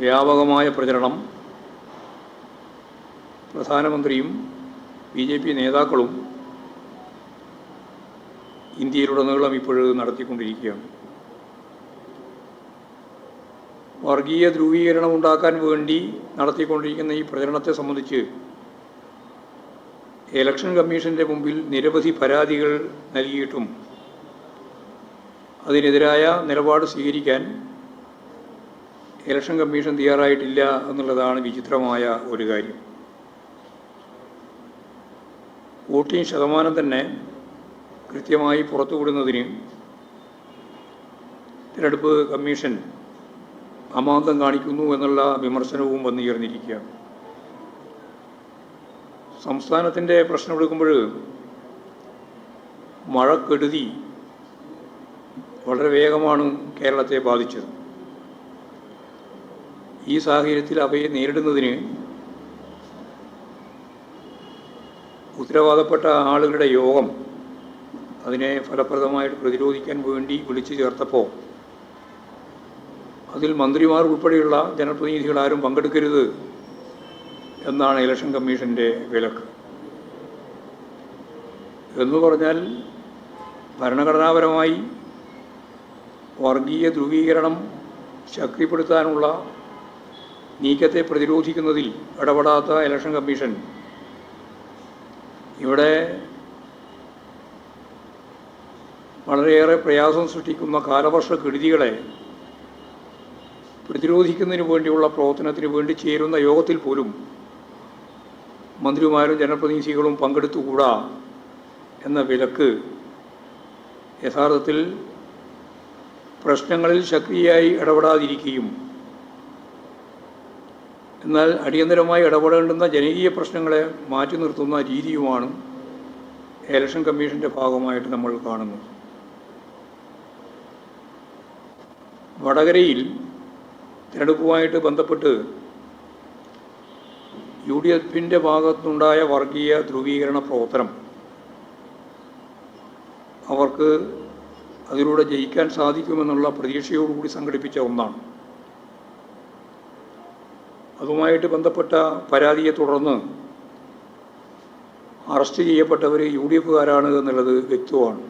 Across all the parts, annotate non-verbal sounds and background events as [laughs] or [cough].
വ്യാപകമായ പ്രചരണം. പ്രധാനമന്ത്രിയും ബി ജെ പി നേതാക്കളും ഇന്ത്യയിലുടനീളം ഇപ്പോഴും നടത്തിക്കൊണ്ടിരിക്കുകയാണ്. വർഗീയ ധ്രുവീകരണം ഉണ്ടാക്കാൻ വേണ്ടി നടത്തിക്കൊണ്ടിരിക്കുന്ന ഈ പ്രചരണത്തെ സംബന്ധിച്ച് ഇലക്ഷൻ കമ്മീഷന്റെ മുമ്പിൽ നിരവധി പരാതികൾ നൽകിയിട്ടും അതിനെതിരായ നിലപാട് സ്വീകരിക്കാൻ ഇലക്ഷൻ കമ്മീഷൻ തയ്യാറായിട്ടില്ല എന്നുള്ളതാണ് വിചിത്രമായ ഒരു കാര്യം. വോട്ടിംഗ് ശതമാനം തന്നെ കൃത്യമായി പുറത്തുവിടുന്നതിന് തിരഞ്ഞെടുപ്പ് കമ്മീഷൻ അമാന്തം കാണിക്കുന്നു എന്നുള്ള വിമർശനവും വന്നുയർന്നിരിക്കുകയാണ് സംസ്ഥാനത്തിന്റെ പ്രശ്നം എടുക്കുമ്പോൾ മഴക്കെടുതി വളരെ വേഗമാണ് കേരളത്തെ ബാധിച്ചത്. ഈ സാഹചര്യത്തിൽ അവയെ നേരിടുന്നതിന് ഉത്തരവാദപ്പെട്ട ആളുകളുടെ യോഗം അതിനെ ഫലപ്രദമായിട്ട് പ്രതിരോധിക്കാൻ വേണ്ടി വിളിച്ചു ചേർത്തപ്പോൾ അതിൽ മന്ത്രിമാർ ഉൾപ്പെടെയുള്ള ജനപ്രതിനിധികൾ ആരും പങ്കെടുക്കരുത് എന്നാണ് ഇലക്ഷൻ കമ്മീഷന്റെ വിലക്ക്. എന്ന് പറഞ്ഞാൽ ഭരണഘടനാപരമായി വർഗീയ ധ്രുവീകരണം ശക്തിപ്പെടുത്താനുള്ള നീക്കത്തെ പ്രതിരോധിക്കുന്നതിൽ ഇടപെടാത്ത ഇലക്ഷൻ കമ്മീഷൻ. ഇവിടെ വളരെയേറെ പ്രയാസം സൃഷ്ടിക്കുന്ന കാലവർഷ കെടുതികളെ പ്രതിരോധിക്കുന്നതിന് വേണ്ടിയുള്ള പ്രവർത്തനത്തിന് വേണ്ടി ചേരുന്ന യോഗത്തിൽ പോലും മന്ത്രിമാരും ജനപ്രതിനിധികളും പങ്കെടുത്തുകൂടാ എന്ന വിലക്ക് യഥാർത്ഥത്തിൽ പ്രശ്നങ്ങളിൽ ശക്തിയായി ഇടപെടാതിരിക്കുകയും എന്നാൽ അടിയന്തരമായി ഇടപെടേണ്ടുന്ന ജനകീയ പ്രശ്നങ്ങളെ മാറ്റി നിർത്തുന്ന രീതിയുമാണ് ഇലക്ഷൻ കമ്മീഷന്റെ ഭാഗമായിട്ട് നമ്മൾ കാണുന്നത്. വടകരയിൽ തിരഞ്ഞെടുപ്പുമായിട്ട് ബന്ധപ്പെട്ട് യു ഡി എഫിന്റെ ഭാഗത്തുണ്ടായ വർഗീയ ധ്രുവീകരണ പ്രവർത്തനം അവർക്ക് അതിലൂടെ ജയിക്കാൻ സാധിക്കുമെന്നുള്ള പ്രതീക്ഷയോടുകൂടി സംഘടിപ്പിച്ച ഒന്നാണ്. അതുമായിട്ട് ബന്ധപ്പെട്ട പരാതിയെ തുടർന്ന് അറസ്റ്റ് ചെയ്യപ്പെട്ടവർ യു ഡി എഫുകാരാണ് എന്നുള്ളത് വ്യക്തമാണ്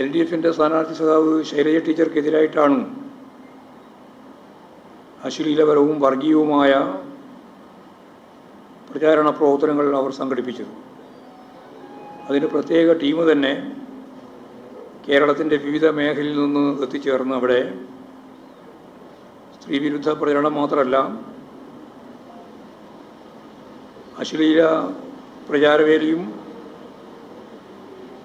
എൽ ഡി എഫിന്റെ സ്ഥാനാർത്ഥി സഖാവ് ശൈലജ ടീച്ചർക്കെതിരായിട്ടാണ് അശ്ലീലപരവും വർഗീയവുമായ പ്രചാരണ പ്രവർത്തനങ്ങൾ അവർ സംഘടിപ്പിച്ചത്. അതിന് പ്രത്യേക ടീം തന്നെ കേരളത്തിന്റെ വിവിധ മേഖലയിൽ നിന്ന് എത്തിച്ചേർന്ന് അവിടെ സ്ത്രീവിരുദ്ധ പ്രചരണം മാത്രമല്ല അശ്ലീല പ്രചാരവേലിയും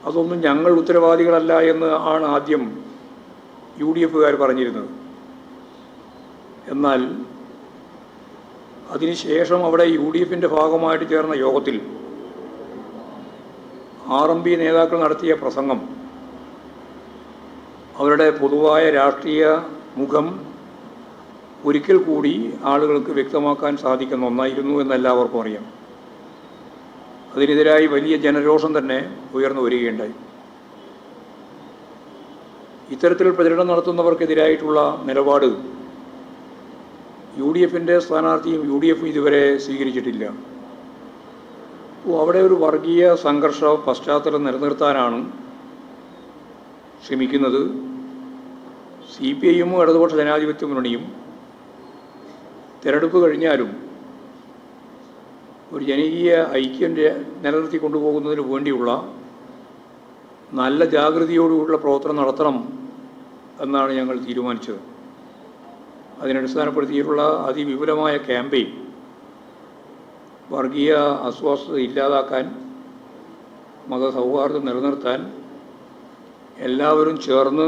അതൊന്നും ഞങ്ങൾ ഉത്തരവാദികളല്ല എന്ന് ആണ് ആദ്യം യു ഡി എഫുകാർ പറഞ്ഞിരുന്നത്. എന്നാൽ അതിനുശേഷം അവിടെ യു ഡി എഫിന്റെ ഭാഗമായിട്ട് ചേർന്ന യോഗത്തിൽ ആർ എം പി നേതാക്കൾ നടത്തിയ പ്രസംഗം അവരുടെ പൊതുവായ രാഷ്ട്രീയ മുഖം ഒരിക്കൽ കൂടി ആളുകൾക്ക് വ്യക്തമാക്കാൻ സാധിക്കുന്ന ഒന്നായിരുന്നു എന്നെല്ലാവർക്കും അറിയാം. അതിനെതിരായി വലിയ ജനരോഷം തന്നെ ഉയർന്നു വരികയുണ്ടായി. ഇത്തരത്തിൽ പ്രചരണം നടത്തുന്നവർക്കെതിരായിട്ടുള്ള നിലപാട് യു ഡി എഫിന്റെ സ്ഥാനാർത്ഥിയും യു ഡി എഫും ഇതുവരെ സ്വീകരിച്ചിട്ടില്ല. അവിടെ ഒരു വർഗീയ സംഘർഷ പശ്ചാത്തലം നിലനിർത്താനാണ് ശ്രമിക്കുന്നത്. സി പി ഐയും ഇടതുപക്ഷ ജനാധിപത്യ മുന്നണിയും തിരഞ്ഞെടുപ്പ് കഴിഞ്ഞാലും ഒരു ജനകീയ ഐക്യം നിലനിർത്തി കൊണ്ടുപോകുന്നതിന് വേണ്ടിയുള്ള നല്ല ജാഗ്രതയോടുകൂടിയുള്ള പ്രവർത്തനം നടത്തണം എന്നാണ് ഞങ്ങൾ തീരുമാനിച്ചത്. അതിനടിസ്ഥാനപ്പെടുത്തിയിട്ടുള്ള അതിവിപുലമായ ക്യാമ്പയിൻ വർഗീയ അസ്വസ്ഥത ഇല്ലാതാക്കാൻ മതസൗഹാർദ്ദം നിലനിർത്താൻ എല്ലാവരും ചേർന്ന്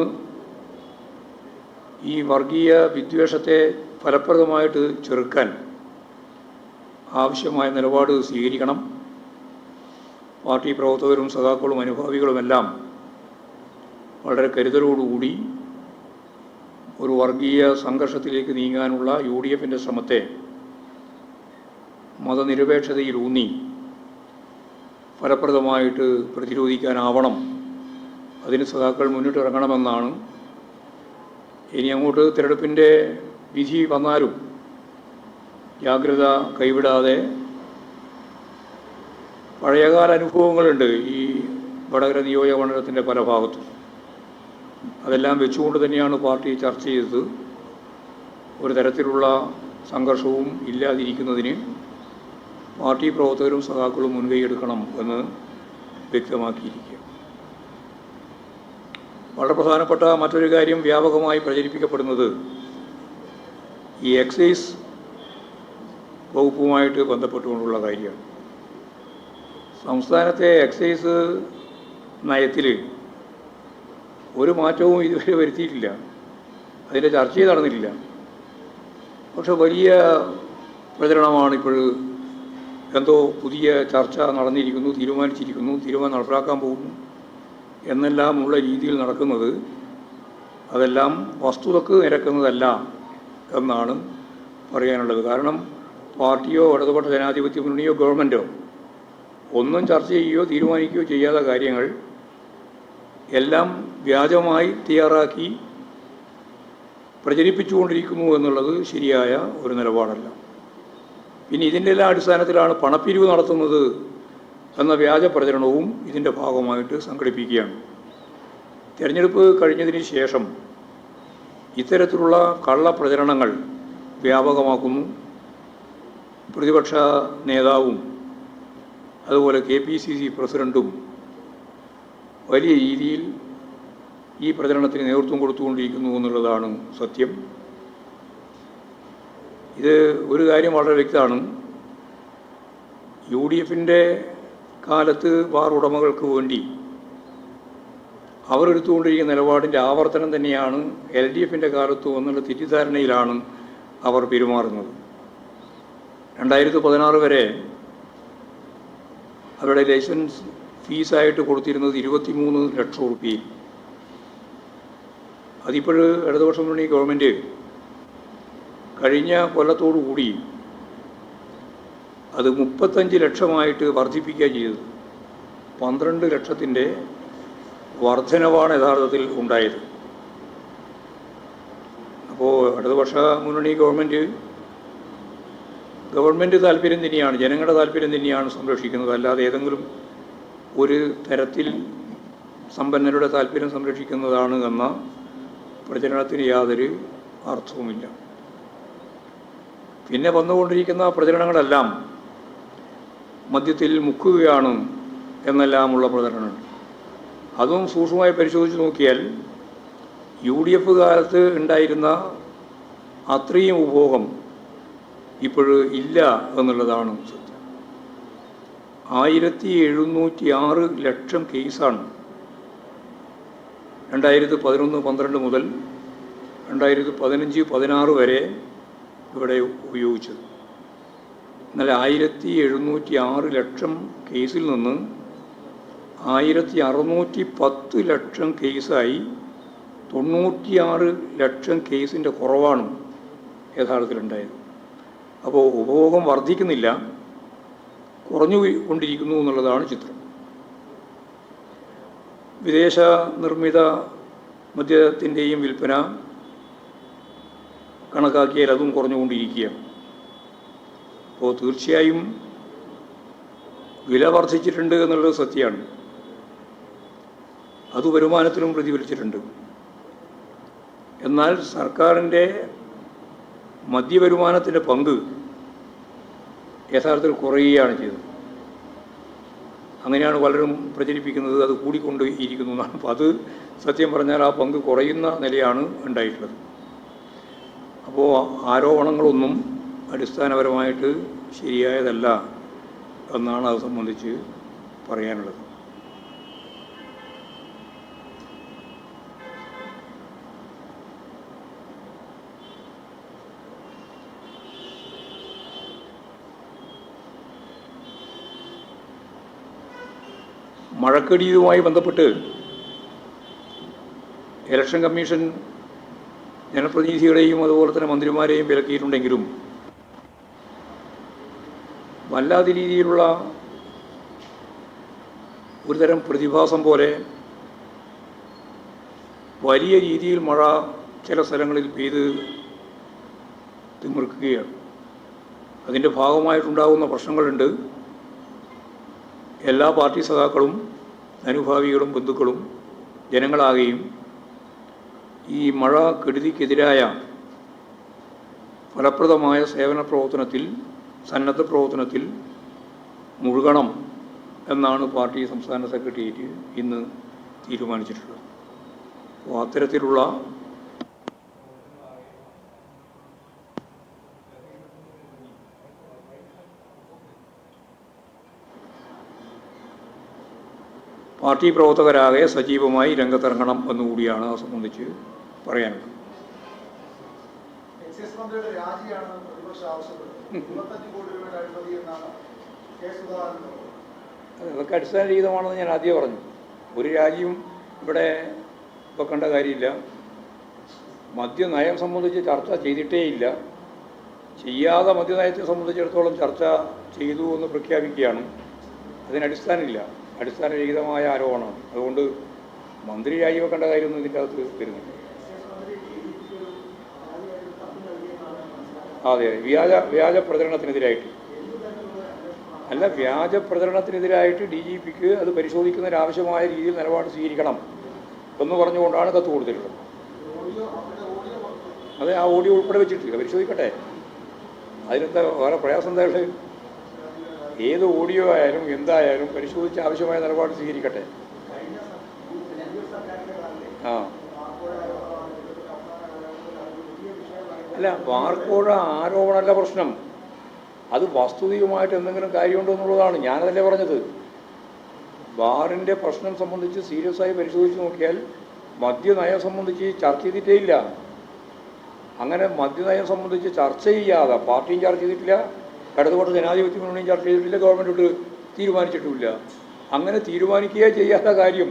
ഈ വർഗീയ വിദ്വേഷത്തെ ഫലപ്രദമായിട്ട് ചെറുക്കാൻ ആവശ്യമായ നിലപാട് സ്വീകരിക്കണം. പാർട്ടി പ്രവർത്തകരും സഖാക്കളും അനുഭാവികളുമെല്ലാം വളരെ കരുതലോടുകൂടി ഒരു വർഗീയ സംഘർഷത്തിലേക്ക് നീങ്ങാനുള്ള യു ഡി എഫിന്റെ ശ്രമത്തെ മതനിരപേക്ഷതയിലൂന്നി ഫലപ്രദമായിട്ട് പ്രതിരോധിക്കാനാവണം. അതിന് സഖാക്കൾ മുന്നിട്ടിറങ്ങണമെന്നാണ് ഇനി അങ്ങോട്ട് തിരഞ്ഞെടുപ്പിന്റെ വിധി വന്നാലും ജാഗ്രത കൈവിടാതെ പഴയകാല അനുഭവങ്ങളുണ്ട് ഈ വടകര നിയോജക മണ്ഡലത്തിന്റെ പല ഭാഗത്തും. അതെല്ലാം വെച്ചുകൊണ്ട് തന്നെയാണ് പാർട്ടി ചർച്ച ചെയ്തത്. ഒരു തരത്തിലുള്ള സംഘർഷവും ഇല്ലാതിരിക്കുന്നതിന് പാർട്ടി പ്രവർത്തകരും സഖാക്കളും മുൻകൈയെടുക്കണം എന്ന് വ്യക്തമാക്കിയിരിക്കുക വളരെ പ്രധാനപ്പെട്ട മറ്റൊരു കാര്യം വ്യാപകമായി പ്രചരിപ്പിക്കപ്പെടുന്നത് ഈ എക്സൈസ് വകുപ്പുമായിട്ട് ബന്ധപ്പെട്ടുകൊണ്ടുള്ള കാര്യമാണ്. സംസ്ഥാനത്തെ എക്സൈസ് നയത്തിൽ ഒരു മാറ്റവും ഇതുവരെ വരുത്തിയിട്ടില്ല. അതിന്റെ ചർച്ചയും നടന്നിട്ടില്ല. പക്ഷെ വലിയ പ്രചരണമാണ് ഇപ്പോൾ എന്തോ പുതിയ ചർച്ച നടന്നിരിക്കുന്നു തീരുമാനിച്ചിരിക്കുന്നു തീരുമാനം നടപ്പിലാക്കാൻ പോകുന്നു. എന്നെല്ലാം ഉള്ള രീതിയിൽ നടക്കുന്നത് അതെല്ലാം വസ്തുതക്ക് നിരക്കുന്നതല്ല എന്നാണ് പറയാനുള്ളത്. കാരണം പാർട്ടിയോ ഇടതുപക്ഷ ജനാധിപത്യ മുന്നണിയോ ഗവൺമെന്റോ ഒന്നും ചർച്ച ചെയ്യുകയോ തീരുമാനിക്കുകയോ ചെയ്യാത്ത കാര്യങ്ങൾ എല്ലാം വ്യാജമായി തയ്യാറാക്കി പ്രചരിപ്പിച്ചുകൊണ്ടിരിക്കുന്നു എന്നുള്ളത് ശരിയായ ഒരു നിലപാടല്ല. പിന്നെ ഇതിന്റെ എല്ലാ അടിസ്ഥാനത്തിലാണ് പണപ്പിരിവ് നടത്തുന്നത് എന്ന വ്യാജ പ്രചരണവും ഇതിന്റെ ഭാഗമായിട്ട് സംഘടിപ്പിക്കുകയാണ്. തിരഞ്ഞെടുപ്പ് കഴിഞ്ഞതിന് ശേഷം ഇത്തരത്തിലുള്ള കള്ളപ്രചരണങ്ങൾ വ്യാപകമാക്കുന്നു. പ്രതിപക്ഷ നേതാവും അതുപോലെ കെ പി സി സി പ്രസിഡന്റും വലിയ രീതിയിൽ ഈ പ്രചരണത്തിന് നേതൃത്വം കൊടുത്തുകൊണ്ടിരിക്കുന്നു എന്നുള്ളതാണ് സത്യം. ഇത് ഒരു കാര്യം വളരെ വ്യക്തമാണ്. യു ഡി എഫിന്റെ കാലത്ത് ബാർ ഉടമകൾക്ക് വേണ്ടി അവരെടുത്തുകൊണ്ടിരിക്കുന്ന നിലപാടിന്റെ ആവർത്തനം തന്നെയാണ് എൽ ഡി എഫിന്റെ കാലത്ത് എന്നുള്ള തെറ്റിദ്ധാരണയിലാണ് അവർ പെരുമാറുന്നത്. രണ്ടായിരത്തി പതിനാറ് വരെ അവരുടെ ലൈസൻസ് ഫീസായിട്ട് കൊടുത്തിരുന്നത് ഇരുപത്തിമൂന്ന് ലക്ഷം റുപ്യയിൽ. അതിപ്പോൾ ഇടതുപക്ഷം മുന്നണി ഗവൺമെന്റ് കഴിഞ്ഞ കൊല്ലത്തോടു കൂടി അത് മുപ്പത്തഞ്ച് ലക്ഷമായിട്ട് വർദ്ധിപ്പിക്കുക ചെയ്തത് പന്ത്രണ്ട് ലക്ഷത്തിന്റെ വർധനവാണ് യഥാർത്ഥത്തിൽ ഉണ്ടായത്. അപ്പോൾ ഇടതുപക്ഷ മുന്നണി ഗവൺമെന്റ് ഗവൺമെന്റ് താല്പര്യം തന്നെയാണ് ജനങ്ങളുടെ താല്പര്യം തന്നെയാണ് സംരക്ഷിക്കുന്നത്. അല്ലാതെ ഏതെങ്കിലും ഒരു തരത്തിൽ സമ്പന്നരുടെ താല്പര്യം സംരക്ഷിക്കുന്നതാണ് എന്ന പ്രചരണത്തിന് യാതൊരു അർത്ഥവുമില്ല. പിന്നെ വന്നുകൊണ്ടിരിക്കുന്ന പ്രചരണങ്ങളെല്ലാം മദ്യത്തിൽ മുക്കുകയാണ് എന്നെല്ലാമുള്ള പ്രചരണമുണ്ട് അതും സൂക്ഷ്മമായി പരിശോധിച്ച് നോക്കിയാൽ യു ഡി എഫ് കാലത്ത് ഉണ്ടായിരുന്ന അത്രയും ഉപഭോഗം ഇപ്പോൾ ഇല്ല എന്നുള്ളതാണ് സത്യം. ആയിരത്തി എഴുന്നൂറ്റി ആറ് ലക്ഷം കേസാണ്. രണ്ടായിരത്തി പതിനൊന്ന് പന്ത്രണ്ട് മുതൽ രണ്ടായിരത്തി പതിനഞ്ച് പതിനാറ് വരെ ഇവിടെ ഉപയോഗിച്ചത്. എന്നാൽ ആയിരത്തി എഴുന്നൂറ്റി ആറ് ലക്ഷം കേസിൽ നിന്ന് ആയിരത്തി അറുന്നൂറ്റി പത്ത് ലക്ഷം കേസായി തൊണ്ണൂറ്റിയാറ് ലക്ഷം കേസിന്റെ കുറവാണ് യഥാർത്ഥത്തിലുണ്ടായത്. അപ്പോൾ ഉപഭോഗം വർദ്ധിക്കുന്നില്ല കുറഞ്ഞു കൊണ്ടിരിക്കുന്നു എന്നുള്ളതാണ് ചിത്രം. വിദേശ നിർമ്മിത മദ്യത്തിന്റെയും വിൽപ്പന കണക്കാക്കിയാൽ അതും കുറഞ്ഞുകൊണ്ടിരിക്കുകയാണ് അപ്പോൾ തീർച്ചയായും വില വർദ്ധിച്ചിട്ടുണ്ട് എന്നുള്ളത് സത്യമാണ്. അത് വരുമാനത്തിലും പ്രതിഫലിച്ചിട്ടുണ്ട്. എന്നാൽ സർക്കാരിന്റെ മദ്യവരുമാനത്തിന്റെ പങ്ക് യഥാർത്ഥത്തിൽ കുറയുകയാണ് ചെയ്തത്. അങ്ങനെയാണ് പലരും പ്രചരിപ്പിക്കുന്നത് അത് കൂടിക്കൊണ്ട് ഇരിക്കുന്നു എന്നാണ്. അപ്പോൾ അത് സത്യം പറഞ്ഞാൽ ആ പങ്ക് കുറയുന്ന നിലയാണ് ഉണ്ടായിട്ടുള്ളത്. അപ്പോൾ ആരോപണങ്ങളൊന്നും അടിസ്ഥാനപരമായിട്ട് ശരിയായതല്ല എന്നാണ് അത് സംബന്ധിച്ച് പറയാനുള്ളത്. മഴക്കെടിയുമായി ബന്ധപ്പെട്ട് ഇലക്ഷൻ കമ്മീഷൻ ജനപ്രതിനിധികളെയും അതുപോലെ തന്നെ മന്ത്രിമാരെയും വിലക്കിയിട്ടുണ്ടെങ്കിലും വല്ലാത്ത രീതിയിലുള്ള ഒരുതരം പ്രതിഭാസം പോലെ വലിയ രീതിയിൽ മഴ ചില സ്ഥലങ്ങളിൽ പെയ്ത് തിമിർക്കുകയാണ്. അതിന്റെ ഭാഗമായിട്ടുണ്ടാകുന്ന പ്രശ്നങ്ങളുണ്ട്. എല്ലാ പാർട്ടി സഖാക്കളും അനുഭാവികളും ബന്ധുക്കളും ജനങ്ങളാകെയും ഈ മഴ കെടുതിക്കെതിരായ ഫലപ്രദമായ സേവന പ്രവർത്തനത്തിൽ സന്നദ്ധ പ്രവർത്തനത്തിൽ മുഴുകണം എന്നാണ് പാർട്ടി സംസ്ഥാന സെക്രട്ടേറിയറ്റ് ഇന്ന് തീരുമാനിച്ചിട്ടുള്ളത്. അപ്പോൾ അത്തരത്തിലുള്ള പാർട്ടി പ്രവർത്തകരാകെ സജീവമായി രംഗത്തിറങ്ങണം എന്നുകൂടിയാണ് അത് സംബന്ധിച്ച് പറയാനുള്ളത്. എക്സൈസ് മന്ത്രിയുടെ രാജിയാണെന്ന് പ്രതിപക്ഷം ആവശ്യപ്പെട്ടത് ഇരുപത്തഞ്ച് കോടി രൂപയുടെ അഴിമതി എന്നാണ് കെ സുധാകരൻ അതൊക്കെ അടിസ്ഥാനരഹിതമാണെന്ന് ഞാൻ ആദ്യം പറഞ്ഞു. ഒരു രാജ്യവും ഇവിടെ വെക്കേണ്ട കാര്യമില്ല. മദ്യനയം സംബന്ധിച്ച് ചർച്ച ചെയ്തിട്ടേയില്ല. ചെയ്യാതെ മദ്യനയത്തെ സംബന്ധിച്ചിടത്തോളം ചർച്ച ചെയ്തു എന്ന് പ്രഖ്യാപിക്കുകയാണ്. അതിന് അടിസ്ഥാനമില്ല. അടിസ്ഥാനരഹിതമായ ആരോപണമാണ്. അതുകൊണ്ട് മന്ത്രി രാജിവെക്കേണ്ട കാര്യമൊന്നും ഇതിന്റെ അകത്ത് വരുന്നില്ല. അതെ വ്യാജ വ്യാജ പ്രചരണത്തിനെതിരായിട്ട്. അല്ല വ്യാജ പ്രചരണത്തിനെതിരായിട്ട് ഡി ജി പിക്ക് അത് പരിശോധിക്കുന്നതിന് ആവശ്യമായ രീതിയിൽ നിലപാട് സ്വീകരിക്കണം എന്ന് പറഞ്ഞുകൊണ്ടാണ് കത്ത് കൊടുത്തിട്ടുള്ളത്. അതെ ആ ഓഡിയോ ഉൾപ്പെടെ വെച്ചിട്ടില്ല. പരിശോധിക്കട്ടെ. അതിനെന്താ വേറെ പ്രയാസം എന്താ ഉള്ളത് ഏത് ഓഡിയോ ആയാലും എന്തായാലും പരിശോധിച്ച് ആവശ്യമായ നിലപാട് സ്വീകരിക്കട്ടെ. ആ. അല്ല ബാർക്കോഴ ആരോപണമല്ല പ്രശ്നം. അത് വസ്തുതയുമായിട്ട് എന്തെങ്കിലും കാര്യമുണ്ടോ എന്നുള്ളതാണ്. ഞാനതല്ലേ പറഞ്ഞത്. ബാറിന്റെ പ്രശ്നം സംബന്ധിച്ച് സീരിയസ് ആയി പരിശോധിച്ച് നോക്കിയാൽ മദ്യനയം സംബന്ധിച്ച് ചർച്ച ചെയ്തിട്ടേ ഇല്ല അങ്ങനെ മദ്യനയം സംബന്ധിച്ച് ചർച്ച ചെയ്യാതെ പാർട്ടിയും ചർച്ച ചെയ്തിട്ടില്ല ഇടതുപക്ഷ ജനാധിപത്യ മുന്നണിയും ചർച്ച ചെയ്തിട്ടില്ല ഗവൺമെന്റ് തീരുമാനിച്ചിട്ടുമില്ല അങ്ങനെ തീരുമാനിക്കുകയേ ചെയ്യാത്ത കാര്യം.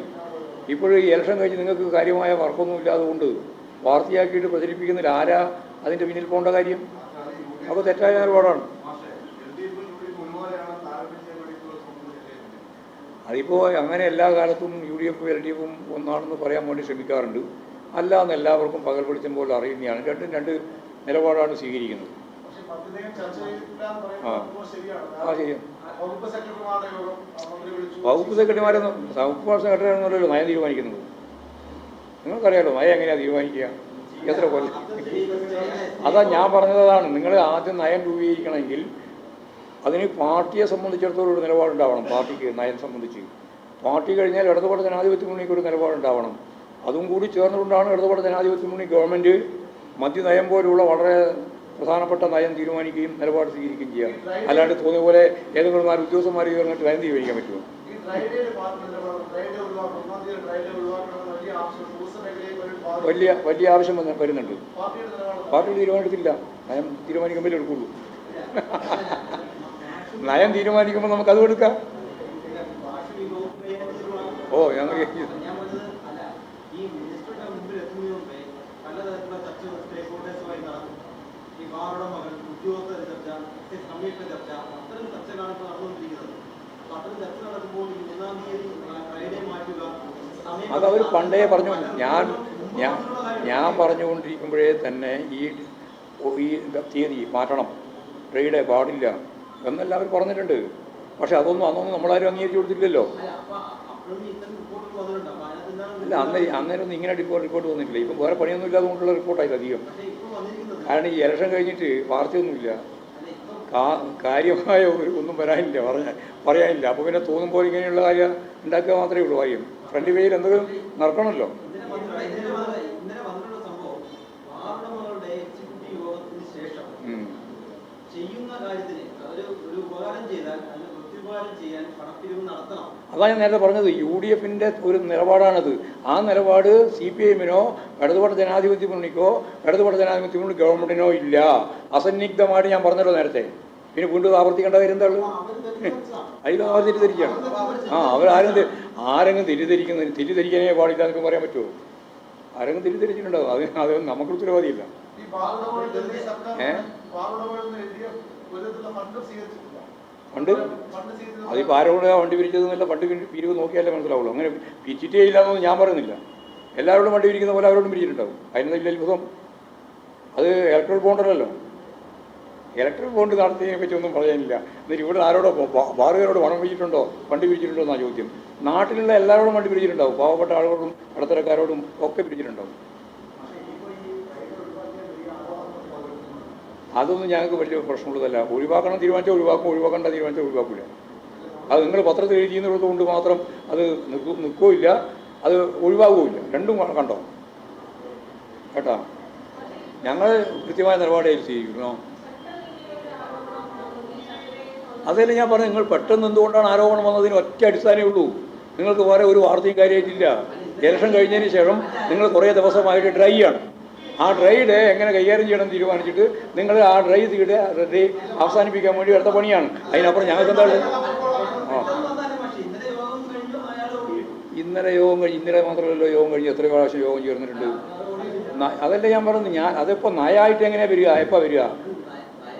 ഇപ്പോഴും ഇലക്ഷൻ കഴിഞ്ഞ് നിങ്ങൾക്ക് കാര്യമായ വർക്കൊന്നും ഇല്ലാതുകൊണ്ട് വാർത്തയാക്കിയിട്ട് പ്രചരിപ്പിക്കുന്നതിൽ ആരാ അതിന്റെ പിന്നിൽ പോകേണ്ട കാര്യം അപ്പോൾ തെറ്റായ നിലപാടാണ്. അതിപ്പോൾ അങ്ങനെ എല്ലാ കാലത്തും യു ഡി എഫും എൽ ഡി എഫും ഒന്നാണെന്ന് പറയാൻ വേണ്ടി ശ്രമിക്കാറുണ്ട്. അല്ല എന്ന് എല്ലാവർക്കും പകൽ വെളിച്ചം പോലെ അറിയുന്നതാണ്. രണ്ടും രണ്ട് നിലപാടാണ് സ്വീകരിക്കുന്നത്. ആ. ആ ശരിയാണ്. വകുപ്പ് സെക്രട്ടറിമാരെ വകുപ്പ് സെക്രട്ടറിയാണെന്നല്ലോ നയം തീരുമാനിക്കുന്നത്. നിങ്ങൾക്കറിയാലോ നയം എങ്ങനെയാണ് തീരുമാനിക്കുക? എത്ര കൊല്ലം? അതാ ഞാൻ പറഞ്ഞതാണ് നിങ്ങൾ ആദ്യം നയം രൂപീകരിക്കണമെങ്കിൽ അതിന് പാർട്ടിയെ സംബന്ധിച്ചിടത്തോളം ഒരു നിലപാടുണ്ടാവണം. പാർട്ടിക്ക് നയം സംബന്ധിച്ച്. പാർട്ടി കഴിഞ്ഞാൽ ഇടതുപാട് ജനാധിപത്യ മുന്നണിക്ക് ഒരു നിലപാടുണ്ടാവണം. അതും കൂടി ചേർന്നുകൊണ്ടാണ് ഇടതുപാട് ജനാധിപത്യ മുന്നണി ഗവൺമെന്റ് മദ്യനയം പോലുള്ള വളരെ പ്രധാനപ്പെട്ട നയം തീരുമാനിക്കുകയും നിലപാട് സ്വീകരിക്കുകയും ചെയ്യാം. അല്ലാണ്ട് തോന്നിയ പോലെ ഏതെങ്കിലും ഉദ്യോഗസ്ഥന്മാർ ചേർന്നിട്ട് നയം തീരുമാനിക്കാൻ പറ്റുമോ? വലിയ വലിയ ആവശ്യം വന്ന് വരുന്നുണ്ട്. പാർട്ടി തീരുമാനമെടുത്തില്ല നയം തീരുമാനിക്കുമ്പോഴേ എടുക്കുള്ളൂ. [laughs] നയം തീരുമാനിക്കുമ്പോൾ നമുക്ക് അതും എടുക്കാം. [laughs] ഓ ഞങ്ങൾ ഞാൻ പറഞ്ഞത് അല്ല ഈ മിനിസ്റ്ററുടെ മുമ്പിൽ എത്തുന്നതിന് മുമ്പേ പലതരത്തിലുള്ള ചർച്ചകൾ സ്റ്റേക്ക് ഹോൾഡേഴ്സുമായി നടന്നു ഈ ബാറുടെ മകൾ ഉദ്യോഗസ്ഥ ചർച്ച എക്സൈസ് കമ്മീഷന്റെ ചർച്ച അത്തരം ചർച്ചകളാണ് ഇപ്പോൾ നടന്നുകൊണ്ടിരിക്കുന്നത് അപ്പൊ അത്തരം ചർച്ച നടക്കുമ്പോൾ ഈ മൂന്നാം തീയതി ഫ്രൈഡേ മാറ്റുക സമയം അത് അവർ പണ്ടേ പറഞ്ഞു ഞാൻ ഞാൻ ഞാൻ പറഞ്ഞുകൊണ്ടിരിക്കുമ്പോഴേ തന്നെ ഈ ഈ തീയതി മാറ്റണം ട്രേഡ് പാടില്ല എന്നെല്ലാം അവർ പറഞ്ഞിട്ടുണ്ട്. പക്ഷെ അതൊന്നും അന്നൊന്നും നമ്മളാരും അംഗീകരിച്ചു കൊടുത്തില്ലല്ലോ അല്ല അന്ന് അന്നേരൊന്നും ഇങ്ങനെ റിപ്പോർട്ട് റിപ്പോർട്ട് വന്നിട്ടില്ല. ഇപ്പം വേറെ പണിയൊന്നും ഇല്ലാതെ കൊണ്ടുള്ള റിപ്പോർട്ടായി അധികം. കാരണം ഈ ഇലക്ഷൻ കഴിഞ്ഞിട്ട് വാർത്തയൊന്നുമില്ല. കാര്യമായ ഒരു ഒന്നും വരാനില്ല പറഞ്ഞ പറയാനില്ല. അപ്പോൾ പിന്നെ തോന്നുമ്പോൾ ഇങ്ങനെയുള്ള കാര്യം ഉണ്ടാക്കുക മാത്രമേ ഉള്ളൂ കാര്യം ഫ്രണ്ട് പേജിൽ എന്തെങ്കിലും നടക്കണമല്ലോ അതാ ഞാൻ നേരത്തെ പറഞ്ഞത് യു ഡി എഫിന്റെ ഒരു നിലപാടാണത്. ആ നിലപാട് സി പി എമ്മിനോ ഇടതുപക്ഷ ജനാധിപത്യ മുന്നണിക്കോ ഇടതുപക്ഷ ജനാധിപത്യ മുന്നണി ഗവൺമെന്റിനോ ഇല്ല. അസന്നിഗ്ധമായിട്ട് ഞാൻ പറഞ്ഞല്ലോ നേരത്തെ. പിന്നെ വീണ്ടും ആവർത്തിക്കേണ്ട കാര്യം എന്താ അതിലും അവർ തെറ്റിദ്ധരിക്കുകയാണ്. ആ അവരാരും ആരെങ്കിലും തെറ്റിദ്ധരിക്കുന്നതിന് തെറ്റിദ്ധരിക്കാനേ പാടില്ല എന്നൊക്കെ പറയാൻ പറ്റുമോ? ആരെങ്കിലും തെറ്റിദ്ധരിച്ചിട്ടുണ്ടാവും അത് അത് നമുക്ക് ഉത്തരവാദിയില്ല. ഈ ബാറുടമകൾ ഡൽഹി സർക്കാർ ഏ? ബാറുടമകളിൽ നിന്ന് എൽ ഡി എഫ് ഒരു വിധത്തിലുള്ള ഫണ്ട് സ്വീകരിച്ചിട്ടില്ല. ഫണ്ട്? ഫണ്ട് സ്വീകരിച്ചിട്ടില്ല. അതിപ്പോൾ ആരോട് വണ്ടി പിരിച്ചതെന്നല്ല പണ്ട് പിരി- പിരിവ് നോക്കിയാലേ മനസ്സിലാവുള്ളൂ. അങ്ങനെ പിരിച്ചിട്ടേ ഇല്ലാന്നു ഞാൻ പറയുന്നില്ല. എല്ലാവരോടും വണ്ടി പിരിക്കുന്ന പോലെ അവരോടും പിരിച്ചിട്ടുണ്ടാവും. അതിനൊന്നും ഇല്ല അത്ഭുതം. അത് ഇലക്ട്രൽ ബോണ്ടല്ലല്ലോ ഇലക്ട്രൽ ബോണ്ട് നടത്തിയതിനെ പറ്റി ഒന്നും പറയാനില്ല. എന്നിട്ട് ഇവിടെ ആരോടോ ബാറുകാരോട് പണം പിരിച്ചിട്ടുണ്ടോ വണ്ടി പിരിച്ചിട്ടുണ്ടോ എന്നാ ചോദ്യം. നാട്ടിലുള്ള എല്ലാവരോടും വണ്ടി പിരിച്ചിട്ടുണ്ടാവും പാവപ്പെട്ട ആളുകളോടും ഇടത്തരക്കാരോടും ഒക്കെ പിരിച്ചിട്ടുണ്ടാവും അതൊന്നും ഞങ്ങൾക്ക് വലിയ പ്രശ്നമുള്ളതല്ല. ഒഴിവാക്കണം തീരുമാനിച്ചാൽ ഒഴിവാക്കും ഒഴിവാക്കേണ്ട തീരുമാനിച്ചാൽ ഒഴിവാക്കില്ല അത് നിങ്ങൾ പത്രത്തിൽ എഴുതിയെന്നുള്ളത് കൊണ്ട് മാത്രം അത് നിൽക്കൂ നിൽക്കുകയില്ല അത് ഒഴിവാകുകയില്ല രണ്ടും കണ്ടോ? കേട്ടോ? ഞങ്ങൾ കൃത്യമായ നിലപാടായി സ്വീകരിക്കുന്നു അതല്ലേ ഞാൻ പറഞ്ഞു നിങ്ങൾ പെട്ടെന്ന് എന്തുകൊണ്ടാണ് ആരോപണം വന്നതിന് ഒറ്റ അടിസ്ഥാനമേ ഉള്ളൂ. നിങ്ങൾക്ക് വേറെ ഒരു വാർത്തയും കാര്യമായിട്ടില്ല. ഇലക്ഷൻ കഴിഞ്ഞതിന് ശേഷം നിങ്ങൾ കുറേ ദിവസമായിട്ട് ഡ്രൈ ആണ്. ആ ഡ്രൈ ഡേ എങ്ങനെ കൈകാര്യം ചെയ്യണം തീരുമാനിച്ചിട്ട് നിങ്ങൾ ആ ഡ്രൈ ഡേ അവസാനിപ്പിക്കാൻ വേണ്ടി എടുത്ത പണിയാണ്. അതിനപ്പുറം ഞങ്ങൾക്ക് എന്താണ്? ആ. ഇന്നലെ യോഗം കഴിഞ്ഞു ഇന്നലെ മാത്രമല്ലല്ലോ യോഗം കഴിഞ്ഞ് എത്ര പ്രാവശ്യം യോഗം ചേർന്നിട്ടുണ്ട്. അതല്ല ഞാൻ പറഞ്ഞു ഞാൻ അതിപ്പോൾ നയായിട്ട് എങ്ങനെയാണ് വരിക? എപ്പോൾ വരിക?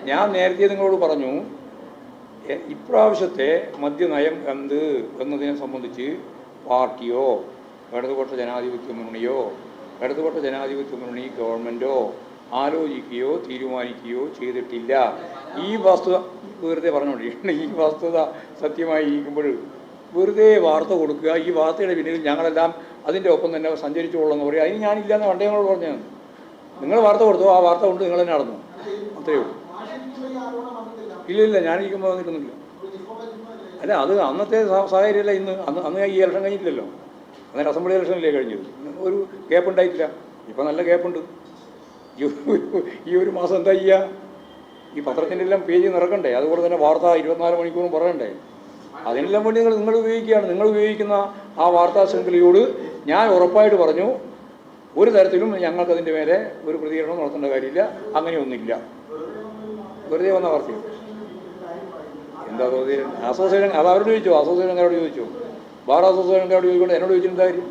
ഞാൻ നേരത്തെ നിങ്ങളോട് പറഞ്ഞു ഇപ്രാവശ്യത്തെ മദ്യനയം എന്ത് എന്നതിനെ സംബന്ധിച്ച് പാർട്ടിയോ ഇടതുപക്ഷ ജനാധിപത്യ മുന്നണിയോ ഇടതുപക്ഷ ജനാധിപത്യ മുന്നണി ഗവൺമെന്റോ ആലോചിക്കുകയോ തീരുമാനിക്കുകയോ ചെയ്തിട്ടില്ല. ഈ വസ്തുത വെറുതെ പറഞ്ഞുകൊണ്ടിരിക്കുന്നത് ഈ വസ്തുത സത്യമായി ഇരിക്കുമ്പോൾ വെറുതെ വാർത്ത കൊടുക്കുക ഈ വാർത്തയുടെ പിന്നിൽ ഞങ്ങളെല്ലാം അതിന്റെ ഒപ്പം തന്നെ സഞ്ചരിച്ചോളെന്ന് പറയുക. അതിന് ഞാനില്ലാന്ന് ഞങ്ങൾ പറഞ്ഞതാണ് നിങ്ങൾ വാർത്ത കൊടുത്തു ആ വാർത്ത കൊണ്ട് നിങ്ങൾ തന്നെ നടന്നു. അത്രയേ ഉള്ളൂ. ഇല്ല ഇല്ല ഞാനിരിക്കുമ്പോൾ വന്നിട്ടൊന്നുമില്ല. അല്ല അത് അന്നത്തെ സാഹചര്യമല്ല ഇന്ന്. അന്ന് അന്ന് ഈ ഇലക്ഷൻ കഴിഞ്ഞിട്ടില്ലല്ലോ. അന്നേരം അസംബ്ലി ഇലക്ഷനല്ലേ കഴിഞ്ഞത്. ഒരു ഗ്യാപ്പ് ഉണ്ടായിട്ടില്ല. ഇപ്പം നല്ല ഗ്യാപ്പുണ്ട് ഈ ഒരു മാസം എന്താ ചെയ്യുക ഈ പത്രത്തിന്റെ എല്ലാം പേജ് നിറക്കണ്ടേ? അതുപോലെ തന്നെ വാർത്ത ഇരുപത്തിനാല് മണിക്കൂറും പറയണ്ടേ? അതിനെല്ലാം വേണ്ടി നിങ്ങൾ നിങ്ങൾ ഉപയോഗിക്കുകയാണ്. നിങ്ങൾ ഉപയോഗിക്കുന്ന ആ വാർത്താ ശൃംഖലയോട് ഞാൻ ഉറപ്പായിട്ട് പറഞ്ഞു ഒരു തരത്തിലും ഞങ്ങൾക്കതിന്റെ മേലെ ഒരു പ്രതികരണം നടത്തേണ്ട കാര്യമില്ല. അങ്ങനെയൊന്നുമില്ല. വെറുതെ വന്ന വാർത്തയാണ് എന്താ തോന്നിയത് അസോസിയേഷൻ അത് അവരോട് ചോദിച്ചു? അസോസിയേഷൻകാരോട് ചോദിച്ചു? ബാർ അസോസിയേഷൻകാരോട് ചോദിക്കൊണ്ട് എന്നോട് ചോദിച്ചിട്ട് കാര്യം?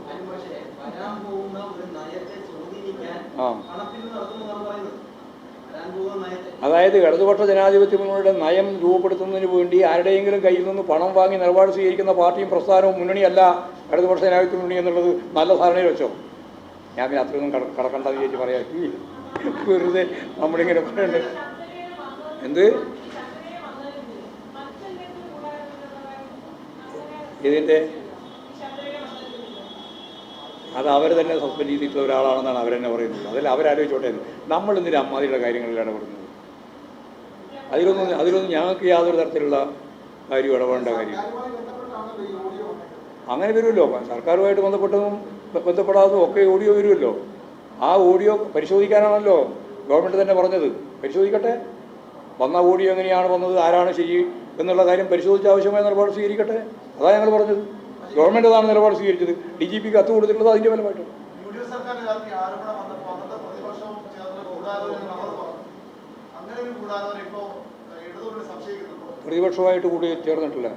അതായത് ഇടതുപക്ഷ ജനാധിപത്യ മുന്നണിയുടെ നയം രൂപപ്പെടുത്തുന്നതിന് വേണ്ടി ആരുടെയെങ്കിലും കയ്യിൽ നിന്ന് പണം വാങ്ങി നിലപാട് സ്വീകരിക്കുന്ന പാർട്ടിയും പ്രസ്ഥാനവും മുന്നണിയല്ല ഇടതുപക്ഷ ജനാധിപത്യ മുന്നണി എന്നുള്ളത് നല്ല ധാരണയിൽ വെച്ചോ? ഞാൻ പിന്നെ അത്രയൊന്നും കട കടക്കണ്ടെന്ന് വിചാരിച്ച് പറയാം വെറുതെ നമ്മളിങ്ങനെ എന്ത്? ഇതിന്റെ അത് അവർ തന്നെ സസ്പെൻഡ് ചെയ്തിട്ടുള്ള ഒരാളാണെന്നാണ് അവരെന്നെ പറയുന്നത്. അതിൽ അവരാലോചിച്ചോട്ടെ. നമ്മൾ എന്തിനാ അമ്മാതിയുടെ കാര്യങ്ങളിലാണ് ഇടപെടുന്നത് അതിലൊന്നും അതിലൊന്നും ഞങ്ങൾക്ക് യാതൊരു തരത്തിലുള്ള കാര്യം ഇടപെടേണ്ട കാര്യം അങ്ങനെ വരുമല്ലോ. സർക്കാരുമായിട്ട് ബന്ധപ്പെട്ടതും ബന്ധപ്പെടാതും ഒക്കെ ഓഡിയോ വരുമല്ലോ. ആ ഓഡിയോ പരിശോധിക്കാനാണല്ലോ ഗവൺമെന്റ് തന്നെ പറഞ്ഞത്. പരിശോധിക്കട്ടെ. വന്ന ഓഡിയോ എങ്ങനെയാണ് വന്നത്? ആരാണ് ശരി എന്നുള്ള കാര്യം പരിശോധിച്ച് ആവശ്യമായ നിലപാട് സ്വീകരിക്കട്ടെ? അതാണ് ഞങ്ങൾ പറഞ്ഞത്. ഗവൺമെന്റ് അതാണ് നിലപാട് സ്വീകരിച്ചത്. ഡി ജി പിക്ക് കത്ത് കൊടുത്തിട്ടുള്ളത് അതിന്റെ ഫലമായിട്ടാണ്. പ്രതിപക്ഷമായിട്ട് കൂടി ചേർന്നിട്ടില്ല.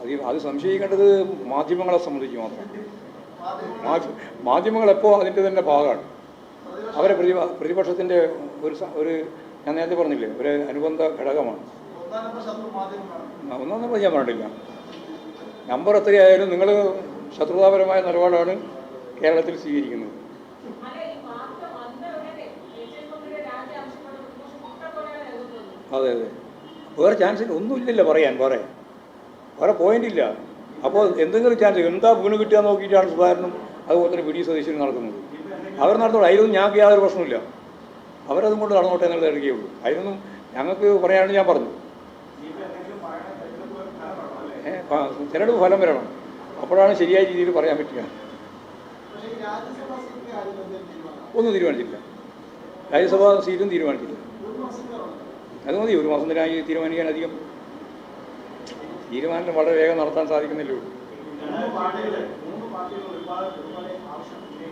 അത് അത് സംശയിക്കേണ്ടത് മാധ്യമങ്ങളെ സംബന്ധിച്ച് മാത്രം. മാധ്യമങ്ങൾ എപ്പോ എപ്പോൾ അതിന്റെ തന്നെ ഭാഗമാണ്. അവരെ പ്രതിപ പ്രതിപക്ഷത്തിന്റെ ഒരു ഒരു ഞാൻ നേരത്തെ പറഞ്ഞില്ലേ ഒരു അനുബന്ധ ഘടകമാണ്. ഒന്നാം നമ്പർ ഞാൻ പറഞ്ഞിട്ടില്ല. നമ്പർ എത്രയായാലും നിങ്ങൾ ശത്രുതാപരമായ നിലപാടാണ് കേരളത്തിൽ സ്വീകരിക്കുന്നത്. അതെ അതെ. വേറെ ചാൻസ് ഒന്നുമില്ലല്ലോ പറയാൻ വേറെ. വേറെ പോയിന്റ് ഇല്ല. അപ്പോൾ എന്തെങ്കിലും ചാൻസ് എന്താ വീണ് കിട്ടുക നോക്കിയിട്ടാണ് സുധാകരനും അതുപോലെ തന്നെ വി ഡി സതീശനും നടക്കുന്നത്. അവർ നടന്നോളൂ. അതിലൊന്നും ഞങ്ങൾക്ക് യാതൊരു പ്രശ്നമില്ല അവരതും കൊണ്ട് നടന്നോട്ടെ എന്നുള്ളത് എടുക്കുകയുള്ളൂ അതിനൊന്നും ഞങ്ങൾക്ക് പറയാണെന്ന് ഞാൻ പറഞ്ഞു. തിരഞ്ഞെടുപ്പ് ഫലം വരണം. അപ്പോഴാണ് ശരിയായ രീതിയിൽ പറയാൻ പറ്റുക. ഒന്നും തീരുമാനിച്ചില്ല രാജ്യസഭാ സീറ്റും തീരുമാനിച്ചില്ല അത് മതി. ഒരു മാസത്തിനായി തീരുമാനിക്കാൻ അധികം തീരുമാനം വളരെ വേഗം നടത്താൻ സാധിക്കുന്നില്ലേ ഉള്ളൂ.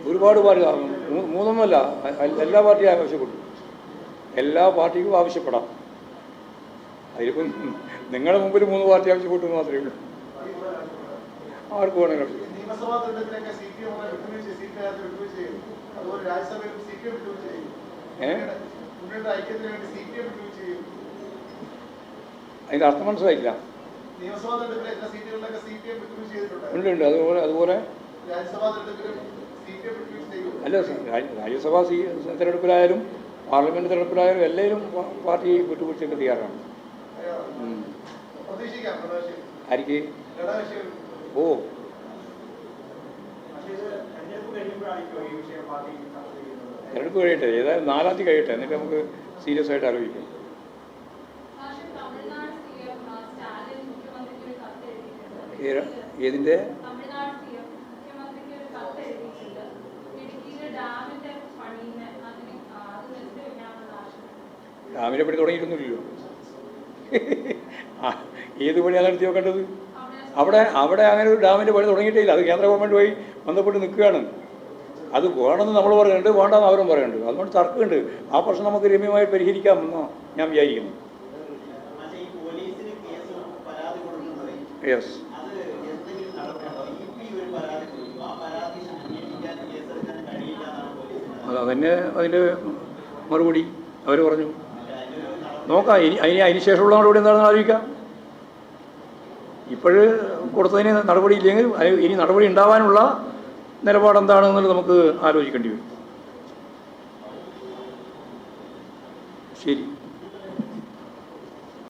ഒരുപാട് പാർട്ടി മൂന്നൊന്നുമല്ല എല്ലാ പാർട്ടിയും ആവശ്യപ്പെട്ടു. എല്ലാ പാർട്ടിക്കും ആവശ്യപ്പെടാം. അതിലിപ്പം നിങ്ങളുടെ മുമ്പിൽ മൂന്ന് പാർട്ടി ആവശ്യപ്പെട്ടു എന്ന് മാത്രമേ ഉള്ളൂ. ആർക്ക് വേണമെങ്കിലും അതിന്റെ അർത്ഥം മനസ്സിലായില്ല. ഉണ്ട് ഉണ്ട്. അതുപോലെ അതുപോലെ രാജ്യസഭാ തെരഞ്ഞെടുപ്പിലും അല്ല രാജ്യസഭാ സീ തെരഞ്ഞെടുപ്പിലായാലും പാർലമെന്റ് തെരഞ്ഞെടുപ്പിലായാലും എല്ലാവരും പാർട്ടി വിട്ടുവീഴ്ചയ്ക്ക് തയ്യാറാണ്. ആർക്ക് ഓ. തിരഞ്ഞെടുപ്പ് കഴിയട്ടെ. ഏതായാലും നാലാം തീയതി കഴിയട്ടെ. എന്നിട്ട് നമുക്ക് സീരിയസ് ആയിട്ട് ആലോചിക്കാം. പക്ഷേ തമിഴ്നാട് സി എം സ്റ്റാലിൻ മുഖ്യമന്ത്രിക്ക് ഒരു കത്ത് എഴുതിയിട്ടുണ്ട് ഏ- ഏതിന്റെ തമിഴ്നാട് സി എം മുഖ്യമന്ത്രിക്ക് ഒരു കത്ത് എഴുതിയിട്ടുണ്ട് ഇടുക്കിയിലെ ഡാമിന്റെ പണിയുന്ന അതിന് ആ, അത് നിർത്തി വെക്കാനുള്ള ആശയം ഡാമിനെ പണി തുടങ്ങിയിരുന്നില്ലല്ലോ ഏത് പണിയാണ് നടത്തി നോക്കേണ്ടത് അവിടെ അവിടെ അങ്ങനെ ഒരു ഡാമിന്റെ പണി തുടങ്ങിയിട്ടില്ല അത് കേന്ദ്ര ഗവൺമെന്റ് പോയി ബന്ധപ്പെട്ട് നിൽക്കുകയാണ്. അത് വേണമെന്ന് നമ്മൾ പറയുന്നുണ്ട് വേണ്ടെന്ന് അവരും പറയുന്നുണ്ട്. അതുകൊണ്ട് തർക്കമുണ്ട്. ആ പ്രശ്നം നമുക്ക് രമ്യമായി പരിഹരിക്കാമെന്നോ ഞാൻ വിചാരിക്കുന്നു. യെസ് അത് എന്തെങ്കിലും നടപടിയുണ്ടോ ഇ പി ഒരു പരാതി കൊടുത്തു ആ പരാതി അന്വേഷിക്കാൻ കേസെടുക്കാൻ കഴിയില്ല എന്നാണ് പോലീസിന് അത് അതന്നെ അതിന്റെ മറുപടി അവർ പറഞ്ഞു. നോക്കാം ഇനി അതിന് അതിന് ശേഷമുള്ള നടപടി എന്താണെന്ന് ആലോചിക്കാം. ഇപ്പോഴ് കൊടുത്തതിന് നടപടി ഇല്ലെങ്കിൽ ഇനി നടപടി ഉണ്ടാവാനുള്ള നിലപാട് എന്താണെന്നുള്ളത് നമുക്ക് ആലോചിക്കേണ്ടി വരും. ശരി.